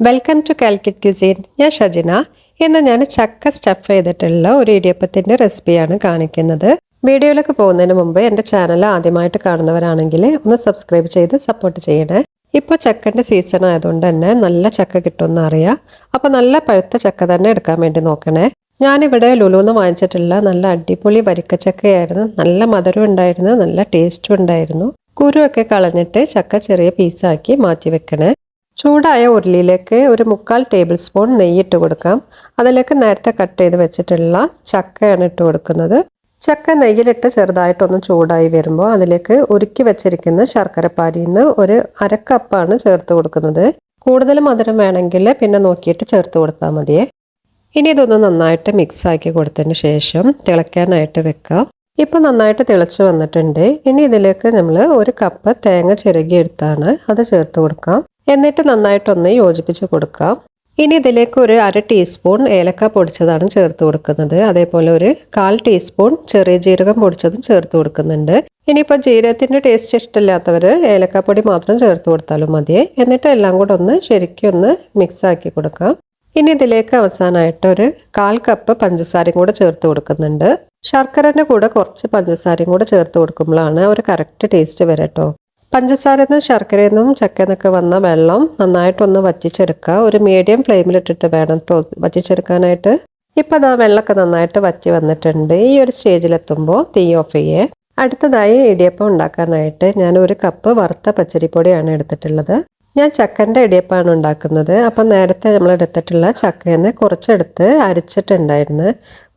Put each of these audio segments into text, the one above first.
Welcome to Calicut cuisine ഞാൻ ഷജിന. ഇന്ന് ഞാൻ ചക്ക സ്റ്റഫ് ചെയ്തിട്ടുള്ള ഒരു ഇടിയപ്പത്തിന്റെ റെസിപ്പിയാണ് കാണിക്കുന്നത്. വീഡിയോയിലേക്ക് പോകുന്നതിന് മുമ്പ് എന്റെ ചാനൽ ആദ്യമായിട്ട് കാണുന്നവരാണെങ്കിൽ ഒന്ന് സബ്സ്ക്രൈബ് ചെയ്ത് സപ്പോർട്ട് ചെയ്യണേ. ഇപ്പോൾ ചക്കന്റെ സീസൺ ആയതുകൊണ്ട് തന്നെ നല്ല ചക്ക കിട്ടുമെന്ന് അറിയാം. അപ്പോൾ നല്ല പഴുത്ത ചക്ക തന്നെ എടുക്കാൻ വേണ്ടി നോക്കണേ. ഞാനിവിടെ ലുലുന്ന് വാങ്ങിച്ചിട്ടുള്ള നല്ല അടിപൊളി വരിക്കച്ചക്കയായിരുന്നു നല്ല മധുരം ഉണ്ടായിരുന്നു. നല്ല ടേസ്റ്റും ഉണ്ടായിരുന്നു. കുരുവൊക്കെ കളഞ്ഞിട്ട് ചക്ക ചെറിയ പീസാക്കി മാറ്റി വെക്കണേ. ചൂടായ ഉരുളിയിലേക്ക് ഒരു മുക്കാൽ ടേബിൾ സ്പൂൺ നെയ്യിട്ട് കൊടുക്കാം. അതിലേക്ക് നേരത്തെ കട്ട് ചെയ്ത് വെച്ചിട്ടുള്ള ചക്കയാണ് ഇട്ട് കൊടുക്കുന്നത്. ചക്ക നെയ്യിലിട്ട് ചെറുതായിട്ടൊന്ന് ചൂടായി വരുമ്പോൾ അതിലേക്ക് ഉരുക്കി വെച്ചിരിക്കുന്ന ശർക്കരപ്പാരിയിൽ നിന്ന് ഒരു അരക്കപ്പാണ് ചേർത്ത് കൊടുക്കുന്നത്. കൂടുതൽ മധുരം വേണമെങ്കിൽ പിന്നെ നോക്കിയിട്ട് ചേർത്ത് കൊടുത്താൽ മതിയേ. ഇനി ഇതൊന്ന് നന്നായിട്ട് മിക്സ് ആക്കി കൊടുത്തതിന് ശേഷം തിളയ്ക്കാനായിട്ട് വെക്കാം. ഇപ്പം നന്നായിട്ട് തിളച്ച് വന്നിട്ടുണ്ട്. ഇനി ഇതിലേക്ക് നമ്മൾ ഒരു കപ്പ് തേങ്ങ ചിരകിയെടുത്താണ് അത് ചേർത്ത് കൊടുക്കാം. എന്നിട്ട് നന്നായിട്ടൊന്ന് യോജിപ്പിച്ച് കൊടുക്കാം ഇനി ഇതിലേക്ക് ഒരു അര ടീസ്പൂൺ ഏലക്ക പൊടിച്ചതാണ് ചേർത്ത് കൊടുക്കുന്നത്. അതേപോലെ ഒരു കാൽ ടീസ്പൂൺ ചെറിയ ജീരകം പൊടിച്ചതും ചേർത്ത് കൊടുക്കുന്നുണ്ട്. ഇനിയിപ്പോൾ ജീരകത്തിന്റെ ടേസ്റ്റ് ഇഷ്ടമില്ലാത്തവർ ഏലക്കപ്പൊടി മാത്രം ചേർത്ത് കൊടുത്താലും മതിയെ എന്നിട്ട് എല്ലാം കൂടെ ഒന്ന് ശരിക്കും ഒന്ന് മിക്സ് ആക്കി കൊടുക്കാം. ഇനി ഇതിലേക്ക് അവസാനമായിട്ട് ഒരു കാൽ കപ്പ് പഞ്ചസാരയും കൂടെ ചേർത്ത് കൊടുക്കുന്നുണ്ട്. ശർക്കരന്റെ കൂടെ കുറച്ച് പഞ്ചസാരയും കൂടെ ചേർത്ത് കൊടുക്കുമ്പോഴാണ് ഒരു കറക്റ്റ് ടേസ്റ്റ് വരട്ടോ പഞ്ചസാരയിൽ നിന്ന് ശർക്കരയിൽ നിന്നും ചക്കന്നൊക്കെ വന്ന വെള്ളം നന്നായിട്ടൊന്ന് വറ്റിച്ചെടുക്കുക. ഒരു മീഡിയം ഫ്ലെയിമിലിട്ടിട്ട് വേണം കേട്ടോ വറ്റിച്ചെടുക്കാനായിട്ട്. ഇപ്പം അതാ വെള്ളമൊക്കെ നന്നായിട്ട് വറ്റി വന്നിട്ടുണ്ട്. ഈ ഒരു സ്റ്റേജിലെത്തുമ്പോൾ തീ ഓഫ് ചെയ്യേ. അടുത്തതായി ഇടിയപ്പം ഉണ്ടാക്കാനായിട്ട് ഞാൻ ഒരു കപ്പ് വറുത്ത പച്ചരിപ്പൊടിയാണ് എടുത്തിട്ടുള്ളത്. ഞാൻ ചക്കന്റെ ഇടിയപ്പമാണ് ഉണ്ടാക്കുന്നത്. അപ്പം നേരത്തെ നമ്മൾ എടുത്തിട്ടുള്ള ചക്കയിൽ നിന്ന് കുറച്ചെടുത്ത് അരിച്ചിട്ടുണ്ടായിരുന്നു.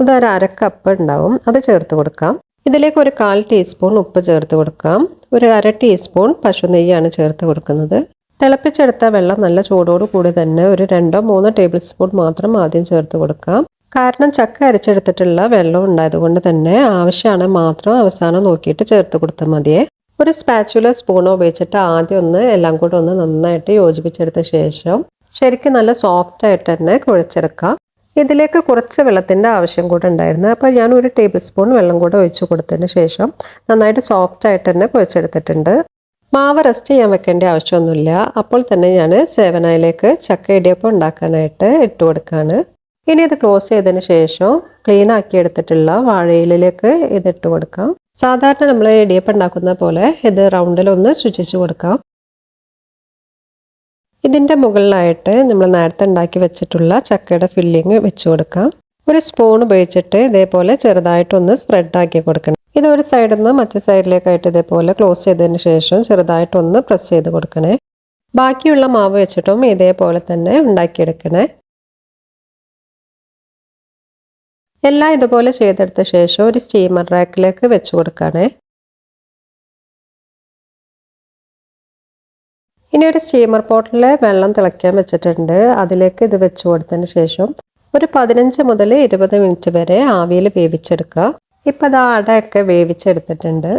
ഇതൊരു അര കപ്പ് ഉണ്ടാവും. അത് ചേർത്ത് കൊടുക്കാം. ഇതിലേക്ക് ഒരു കാൽ ടീസ്പൂൺ ഉപ്പ് ചേർത്ത് കൊടുക്കാം. ഒരു അര ടീസ്പൂൺ പശു നെയ്യാണ് ചേർത്ത് കൊടുക്കുന്നത്. തിളപ്പിച്ചെടുത്ത വെള്ളം നല്ല ചൂടോട് കൂടി തന്നെ ഒരു രണ്ടോ മൂന്നോ ടേബിൾ സ്പൂൺ മാത്രം ആദ്യം ചേർത്ത് കൊടുക്കാം. കാരണം ചക്ക അരച്ചെടുത്തിട്ടുള്ള വെള്ളം ഉണ്ടായതുകൊണ്ട് തന്നെ ആവശ്യമാണ് മാത്രം അവസാനം നോക്കിയിട്ട് ചേർത്ത് കൊടുത്താൽ മതിയേ ഒരു സ്പാച്ചുലോ സ്പൂണോ ഉപയോഗിച്ചിട്ട് ആദ്യം ഒന്ന് എല്ലാം കൂടെ ഒന്ന് നന്നായിട്ട് യോജിപ്പിച്ചെടുത്ത ശേഷം ശരിക്കും നല്ല സോഫ്റ്റ് ആയിട്ട് തന്നെ കുഴച്ചെടുക്കാം. ഇതിലേക്ക് കുറച്ച് വെള്ളത്തിന്റെ ആവശ്യം കൂടെ ഉണ്ടായിരുന്നു. അപ്പോൾ ഞാൻ ഒരു ടേബിൾ സ്പൂൺ വെള്ളം കൂടെ ഒഴിച്ചു കൊടുത്തതിന് ശേഷം നന്നായിട്ട് സോഫ്റ്റ് ആയിട്ട് തന്നെ കുഴച്ചെടുത്തിട്ടുണ്ട്. മാവ് റെസ്റ്റ് ചെയ്യാൻ വെക്കേണ്ട ആവശ്യമൊന്നുമില്ല. അപ്പോൾ തന്നെ ഞാൻ സേവനായിലേക്ക് ചക്ക ഇടിയപ്പം ഉണ്ടാക്കാനായിട്ട് ഇട്ട് കൊടുക്കുകയാണ് ഇനി ഇത് ക്ലോസ് ചെയ്തതിന് ശേഷം ക്ലീൻ ആക്കി എടുത്തിട്ടുള്ള വാഴയിലേക്ക് ഇത് ഇട്ട് കൊടുക്കാം. സാധാരണ നമ്മൾ ഇടിയപ്പം ഉണ്ടാക്കുന്ന പോലെ ഇത് റൗണ്ടിലൊന്ന് ചുറ്റിച്ചു കൊടുക്കാം. ഇതിന്റെ മുകളിലായിട്ട് നമ്മൾ നേരത്തെ ഉണ്ടാക്കി വെച്ചിട്ടുള്ള ചക്കയുടെ ഫില്ലിങ് വെച്ച് കൊടുക്കാം. ഒരു സ്പൂൺ ഉപയോഗിച്ചിട്ട് ഇതേപോലെ ചെറുതായിട്ടൊന്ന് സ്പ്രെഡ് ആക്കി കൊടുക്കണം. ഇത് ഒരു സൈഡിൽ നിന്ന് മറ്റേ സൈഡിലേക്കായിട്ട് ഇതേപോലെ ക്ലോസ് ചെയ്തതിന് ശേഷം ചെറുതായിട്ടൊന്ന് പ്രസ് ചെയ്ത് കൊടുക്കണേ. ബാക്കിയുള്ള മാവ് വെച്ചിട്ടും ഇതേപോലെ തന്നെ ഉണ്ടാക്കിയെടുക്കണേ. എല്ലാം ഇതുപോലെ ചെയ്തെടുത്ത ശേഷം ഒരു സ്റ്റീമർ റാക്കിലേക്ക് വെച്ച് കൊടുക്കണേ. ഇനി ഒരു സ്റ്റീമർ പോട്ടിൽ വെള്ളം തിളയ്ക്കാൻ വെച്ചിട്ടുണ്ട്. അതിലേക്ക് ഇത് വെച്ച് കൊടുത്തതിന് ശേഷം ഒരു പതിനഞ്ച് മുതൽ ഇരുപത് മിനിറ്റ് വരെ ആവിയിൽ വേവിച്ചെടുക്കുക. ഇപ്പം അത് അടയൊക്കെ വേവിച്ചെടുത്തിട്ടുണ്ട്.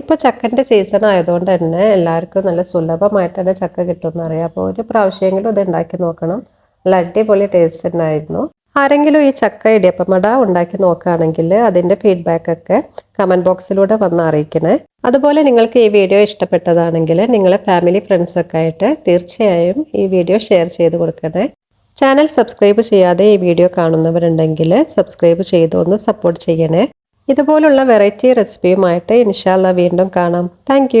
ഇപ്പോൾ ചക്കന്റെ സീസൺ ആയതുകൊണ്ട് തന്നെ എല്ലാവർക്കും നല്ല സുലഭമായിട്ട് തന്നെ ചക്ക കിട്ടുമെന്നറിയാം. അപ്പോൾ ഒരു പ്രാവശ്യമെങ്കിലും ഇത് ഉണ്ടാക്കി നോക്കണം. നല്ല അടിപൊളി ടേസ്റ്റ് ഉണ്ടായിരുന്നു ആരെങ്കിലും ഈ ചക്ക ഇടിയപ്പമട ഉണ്ടാക്കി നോക്കുകയാണെങ്കിൽ അതിന്റെ ഫീഡ്ബാക്ക് ഒക്കെ കമന്റ് ബോക്സിലൂടെ വന്ന് അറിയിക്കണേ. അതുപോലെ നിങ്ങൾക്ക് ഈ വീഡിയോ ഇഷ്ടപ്പെട്ടതാണെങ്കിൽ നിങ്ങളെ ഫാമിലി ഫ്രണ്ട്സൊക്കെ ആയിട്ട് തീർച്ചയായും ഈ വീഡിയോ ഷെയർ ചെയ്ത് കൊടുക്കണേ. ചാനൽ സബ്സ്ക്രൈബ് ചെയ്യാതെ ഈ വീഡിയോ കാണുന്നവരുണ്ടെങ്കിൽ സബ്സ്ക്രൈബ് ചെയ്ത് ഒന്ന് സപ്പോർട്ട് ചെയ്യണേ. ഇതുപോലുള്ള വെറൈറ്റി റെസിപ്പിയുമായിട്ട് ഇൻഷാല്ല വീണ്ടും കാണാം. താങ്ക്